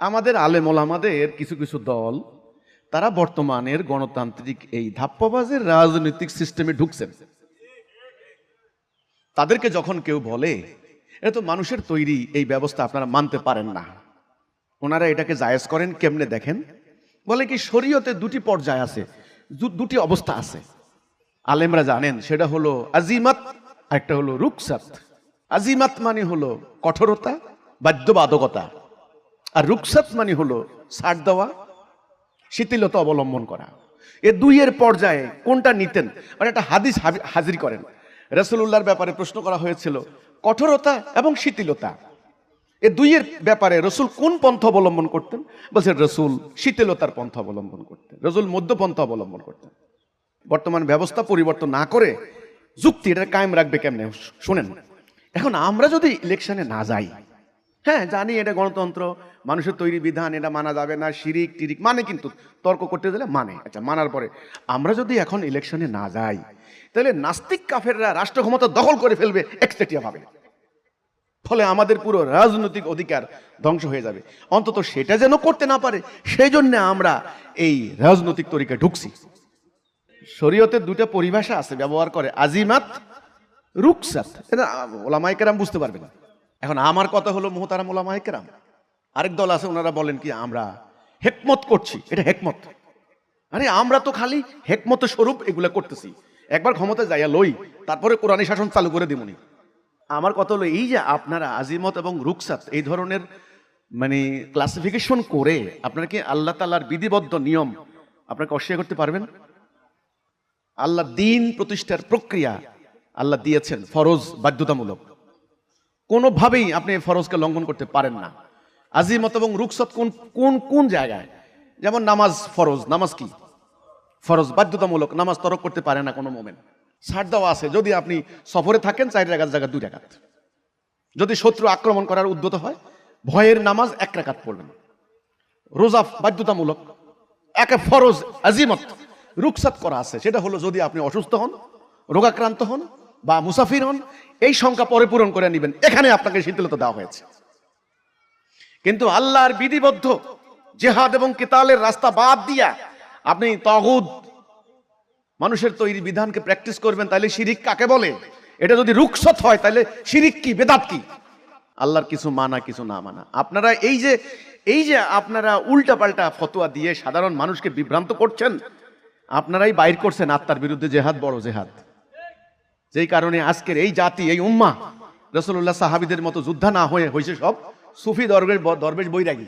আমাদের আলেমল আমাদের কিছু কিছু দল, তারা বর্তমানের গণতান্ত্রিক এই ধাপ্পাবাজের রাজনৈতিক সিস্টেমে ঢুকছেন। তাদেরকে যখন কেউ বলে এটা তো মানুষের তৈরি, এই ব্যবস্থা আপনারা মানতে পারেন না। ওনারা এটাকে জায়েজ করেন, কেমনে দেখেন? বলে কি, শরীয়তে দুটি পর্যায় আছে দুটি অবস্থা আছে। আলেমরা জানেন, সেটা হলো আজিমাত একটা হলো রুকসাত আজিমাত মানে হলো কঠোরতা, বাধ্যবাধকতা। আর রুকসাত মানে হলো ছাড় দেওয়া, শিথিলতা অবলম্বন করা। এ দুইয়ের পর্যায়ে কোনটা নিতেন? মানে একটা হাদিস হাজির করেন। রসুল্লাহর ব্যাপারে প্রশ্ন করা হয়েছিল, কঠোরতা এবং শিথিলতা। এ দুইয়ের ব্যাপারে রসুল কোন পন্থা অবলম্বন করতেন? বলছেন রসুল শীতলতার পন্থা অবলম্বন করতেন, রসুল মধ্যপন্থা অবলম্বন করতেন। বর্তমান ব্যবস্থা পরিবর্তন না করে যুক্তি এটা কায়েম রাখবে কেমনে? শুনেন, এখন আমরা যদি ইলেকশনে না যাই হ্যাঁ জানি এটা গণতন্ত্র, মানুষের তৈরি বিধান, এটা মানা যাবে না, শিরিক, টিরিক মানে কিন্তু তর্ক করতে দিলে মানে আচ্ছা মানার পরে। আমরা যদি এখন ইলেকশনে না যাই, তাহলে নাস্তিক কাফেররা রাষ্ট্র ক্ষমতা দখল করে ফেলবে একচেটিয়া ভাবে। ফলে আমাদের পুরো রাজনৈতিক অধিকার ধ্বংস হয়ে যাবে। অন্তত সেটা যেন করতে না পারে, সেই জন্য আমরা এই রাজনৈতিক তরিকায় ঢুকছি। শরীয়তের দুটা পরিভাষা আছে, ব্যবহার করে আজিমাত, রুকসাত। এটা বুঝতে পারবে না এখন আমার কথা হলো মোহতারাম ওলামাইকেরাম আরেক দল আছে, ওনারা বলেন কি, আমরা হেকমত করছি, এটা হেকমত। আরে, আমরা তো খালি হেকমত স্বরূপ এগুলা করতেছি। একবার ক্ষমতা যাইয়া লই, তারপরে কোরআনী শাসন চালু করে দিমুনি। আমার কথা হলো এই যে আপনারা আজিমত এবং রুকসাত, এই ধরনের মানে ক্লাসিফিকেশন করে আপনারা কি আল্লাহ তাল্লাহর বিধিবদ্ধ নিয়ম আপনাকে অস্বীকার করতে পারবেন? আল্লাহ দিন প্রতিষ্ঠার প্রক্রিয়া আল্লাহ দিয়েছেন, ফরজ, বাধ্যতামূলক। কোনোভাবেই আপনি এই ফরজকে লঙ্ঘন করতে পারেন না। আজিমত এবং রুকসত কোন কোন কোন জায়গায়? যেমন নামাজ ফরজ, নামাজ কি? ফরজ, বাধ্যতামূলক নামাজ তরক করতে পারে না কোনো মোমেন্ট ছাড় দেওয়া আছে, যদি আপনি সফরে থাকেন চার রাকাত জায়গা দুই রাকাত যদি শত্রু আক্রমণ করার উদ্যত হয়, ভয়ের নামাজ এক রাকাত পড়বেন। রোজা বাধ্যতামূলক, একে ফরজ, আজিমত। রুকসাত করা আছে, সেটা হলো যদি আপনি অসুস্থ হন, রোগাক্রান্ত হন বা মুসাফির হন, এই সংখ্যা পরে পূরণ করে নেবেন। এখানে আপনাকে শীতলতা দেওয়া হয়েছে। কিন্তু আল্লাহর বিধিবদ্ধ জেহাদ এবং কেতালের রাস্তা বাদ দিয়া আপনি তগুদ মানুষের তৈরি বিধানকে প্র্যাকটিস করবেন তাহলে শিরিক কাকে বলে? এটা যদি রুকসত হয় তাহলে শিরিক কি, বেদাত কি? আল্লাহর কিছু মানা, কিছু না মানা। আপনারা এই যে এই যে আপনারা উল্টা পাল্টা ফতোয়া দিয়ে সাধারণ মানুষকে বিভ্রান্ত করছেন, আপনারাই বাইর করছেন আত্মার বিরুদ্ধে জেহাদ, বড় জেহাদ। যেই কারণে আজকের এই জাতি, এই উম্মা রসুল্লাহ সাহাবিদের মতো যোদ্ধা না হয়ে হয়েছে সব সুফি দরবেশ দরবেশ বৈরাগী।